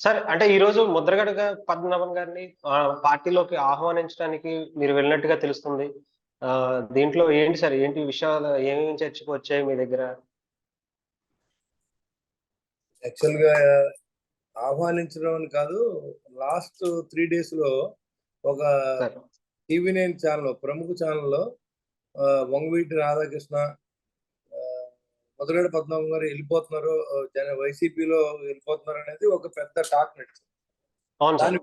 సరే అంటే ఈ రోజు ముద్రగడ గా పద్మనాభన్ గారిని పార్టీలోకి ఆహ్వానించడానికి మీరు వెళ్ళినట్టుగా తెలుస్తుంది. ఆ దీంట్లో ఏంటి సార్ ఏంటి విషయాలు ఏమేమి చర్చకు వచ్చాయి మీ దగ్గర? యాక్చువల్గా ఆహ్వానించడం అని కాదు లాస్ట్ త్రీ డేస్లో ఒక టీవీ నైన్ ఛానల్ ప్రముఖ ఛానల్లో వంగవీటి రాధాకృష్ణ మొదలెడ పద్మనాభం గారు వెళ్ళిపోతున్నారు వైసీపీలో వెళ్ళిపోతున్నారు అనేది ఒక పెద్ద టాక్ నడిచింది దాని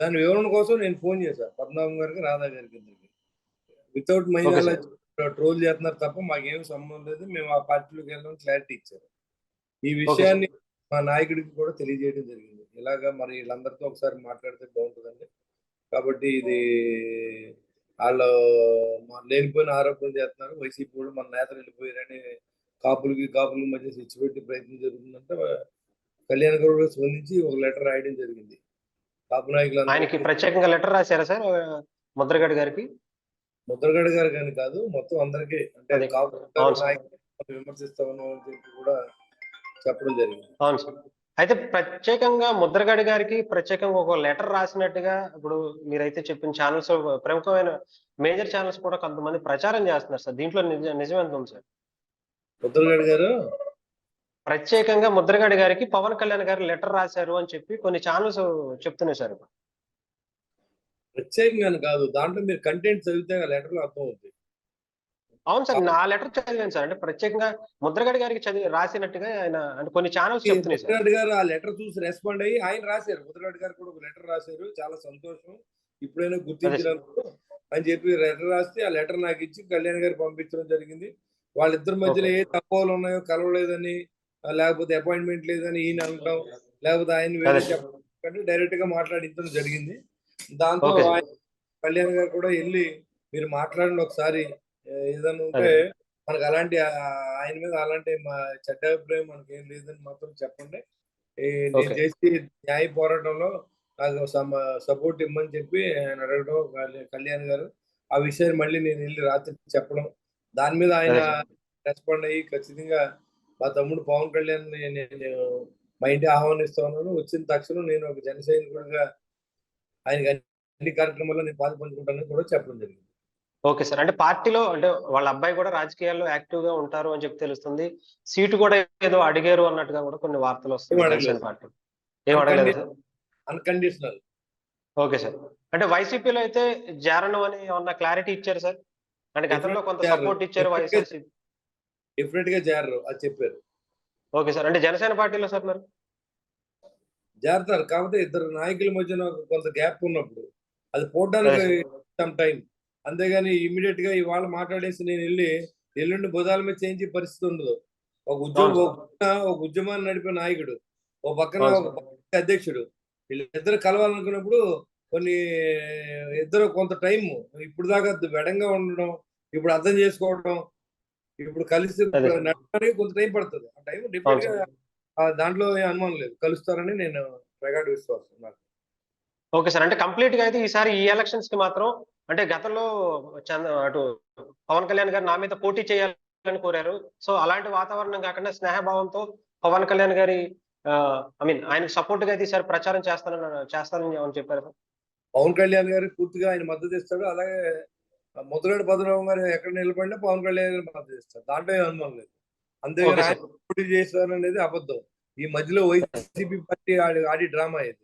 దాని వివరణ కోసం నేను ఫోన్ చేశాను పద్మనాభం గారికి రాధా గారికి ఇద్దరికి వితౌట్ మహిళల ట్రోల్ చేస్తున్నారు తప్ప మాకేం సంబంధం లేదు. మేము ఆ పార్టీలోకి వెళ్ళడం క్లారిటీ ఇచ్చారు. ఈ విషయాన్ని మా నాయకుడికి కూడా తెలియజేయడం జరిగింది. ఇలాగా మరి వీళ్ళందరితో ఒకసారి మాట్లాడితే బాగుంటుందండి. కాబట్టి ఇది వాళ్ళు మా లేనిపోయిన ఆరోపణలు చేస్తున్నారు. వైసీపీ కూడా మన నేతలు వెళ్ళిపోయారని కాపులకి కాపులకి మధ్య స్విచ్ పెట్టి ప్రయత్నం జరుగుతుందంటే కళ్యాణ్ గారు కూడా స్పందించి ఒక లెటర్ రాయడం జరిగింది. కాపు నాయకులు ఆయనకి ప్రత్యేకంగా లెటర్ రాశారా సార్ ముద్రగడ గారికి? ముద్రగడ గారు కానీ కాదు మొత్తం అందరికీ. అంటే అదే. కాపు అవును సార్. నాయకులు విమర్శిస్తా ఉన్నాం అని చెప్పి కూడా చెప్పడం జరిగింది. అవును సార్. అయితే ప్రత్యేకంగా ముద్రగడ గారికి ప్రత్యేకంగా ఒక లెటర్ రాసినట్టుగా ఇప్పుడు మీరైతే చెప్పిన ఛానల్స్ ప్రముఖమైన మేజర్ ఛానల్స్ కూడా కొంతమంది ప్రచారం చేస్తున్నారు సార్. దీంట్లో నిజ నిజం ఎంత ఉంది సార్? ముద్రగడ గారు? ప్రత్యేకంగా ముద్రగడ గారికి పవన్ కళ్యాణ్ గారు లెటర్ రాశారు అని చెప్పి కొన్ని ఛానల్స్ చెప్తున్నాయి సార్ ఇప్పుడు. ప్రత్యేకంగా కాదు దాంట్లో మీరు కంటెంట్ చదివితే లెటర్లో అర్థం అవుతుంది అవును సార్ నా లెటర్ చదివాను సార్. అంటే ప్రత్యేకంగా ముద్రగడ గారికి చదివి రాసినట్టుగా ఆయన అంటే కొన్ని ఛానల్స్ చెప్తున్నాయి ముద్రగడ గారు ఆ లెటర్ చూసి రెస్పాండ్ అయ్యి ఆయన రాశారు. ముద్రగడ గారు కూడా ఒక లెటర్ రాశారు. చాలా సంతోషం. ఇప్పుడైనా గుర్తించినందుకు అని చెప్పి లెటర్ రాస్తే ఆ లెటర్ నాకు ఇచ్చి కళ్యాణ్ గారు పంపించడం జరిగింది. వాళ్ళిద్దరి మధ్యలో ఏ తక్కువలు ఉన్నాయో కలవలేదని లేకపోతే అపాయింట్మెంట్ లేదని ఈయన అనటం లేకపోతే ఆయన వేరే. చెప్పండి డైరెక్ట్గా మాట్లాడించడం జరిగింది దాంతో కళ్యాణ్ గారు కూడా వెళ్ళి మీరు మాట్లాడండి ఒకసారి ఏదైనా ఉంటే. మనకు అలాంటి ఆయన మీద అలాంటి మా చెడ్డ అభిప్రాయం మనకి ఏం లేదని మాత్రం చెప్పండి నేను. చేసి న్యాయ పోరాటంలో నాకు సపోర్ట్ ఇమ్మని చెప్పి ఆయన అడగడం కళ్యాణ్- కళ్యాణ్ గారు ఆ విషయాన్ని మళ్ళీ నేను వెళ్ళి రాత్రి చెప్పడం దాని మీద ఆయన రెస్పాండ్ అయ్యి ఖచ్చితంగా మా తమ్ముడు పవన్ కళ్యాణ్ నేను మా ఇంటి ఆహ్వానిస్తా ఉన్నాను. వచ్చిన తక్షణం నేను ఒక జన సైనికుడిగా ఆయనకి అన్ని కార్యక్రమాల్లో నేను పాలు పంచుకుంటానని కూడా చెప్పడం జరిగింది. Okay sir. అంటే పార్టీలో అంటే వాళ్ళ అబ్బాయి కూడా రాజకీయాల్లో యాక్టివ్గా ఉంటారు అని చెప్పి తెలుస్తుంది. సీటు కూడా ఏదో అడిగారు అన్నట్టుగా కూడా కొన్ని వార్తలు. జనసేన పార్టీ ఏం అడగలేదు అన్కండిషనల్. Okay sir. అంటే వైసీపీలో అయితే జారణం అని ఏమన్నా క్లారిటీ ఇచ్చారు సార్? అంటే గతంలో కొంత. సపోర్ట్ ఇచ్చారు డెఫినెట్గా జారరు అది చెప్పారు. Okay sir. అంటే జనసేన పార్టీలో సార్ మరి? జారుతారు. కాకపోతే ఇద్దరు నాయకుల మధ్యన కొంత గ్యాప్ ఉన్నప్పుడు అది పోవడానికి సమ్ టైం అంతేగాని ఇమీడియట్గా ఇవాళ మాట్లాడేసి నేను వెళ్ళి ఎల్లుండి భుజాల మీద చేయించే పరిస్థితి ఉండదు. ఒక ఉద్యోగం ఒక ఉద్యమాన్ని నడిపే నాయకుడు ఒక పక్కన ఒక అధ్యక్షుడు వీళ్ళిద్దరు కలవాలనుకున్నప్పుడు కొన్ని ఇద్దరు కొంత టైం ఇప్పుడు దాకా వెడంగా ఉండడం ఇప్పుడు అర్థం చేసుకోవడం ఇప్పుడు కలిసి. నడవడానికి కొంత టైం పడుతుంది. ఆ టైం డిఫరెంట్గా ఆ దాంట్లో అనుమానం లేదు. కలుస్తారని నేను ప్రగాఢ విశ్వాసం నాకు. Okay sir. అంటే కంప్లీట్గా అయితే ఈసారి ఈ ఎలక్షన్స్కి మాత్రం అంటే గతంలో చంద్ర అటు పవన్ కళ్యాణ్ గారు నా మీద పోటీ చేయాలని కోరారు. సో అలాంటి వాతావరణం కాకుండా స్నేహభావంతో పవన్ కళ్యాణ్ గారి ఐ మీన్ ఆయనకు సపోర్ట్గా అయితే ఈసారి ప్రచారం చేస్తానని చేస్తానని చెప్పారు సార్. పవన్ కళ్యాణ్ గారు పూర్తిగా ఆయన మద్దతు ఇస్తాడు. అలాగే ముద్రగడ భద్రరావు గారు ఎక్కడ నిలబడినా పవన్ కళ్యాణ్ గారు మద్దతు ఇస్తారు. దాంట్లో ఏం అనుమానం లేదు. అంతేగాని Okay, ఆయన పోటీ చేస్తారు అనేది అబద్ధం. ఈ మధ్యలో వైసీపీ పార్టీ ఆడి ఆడి డ్రామా ఇది.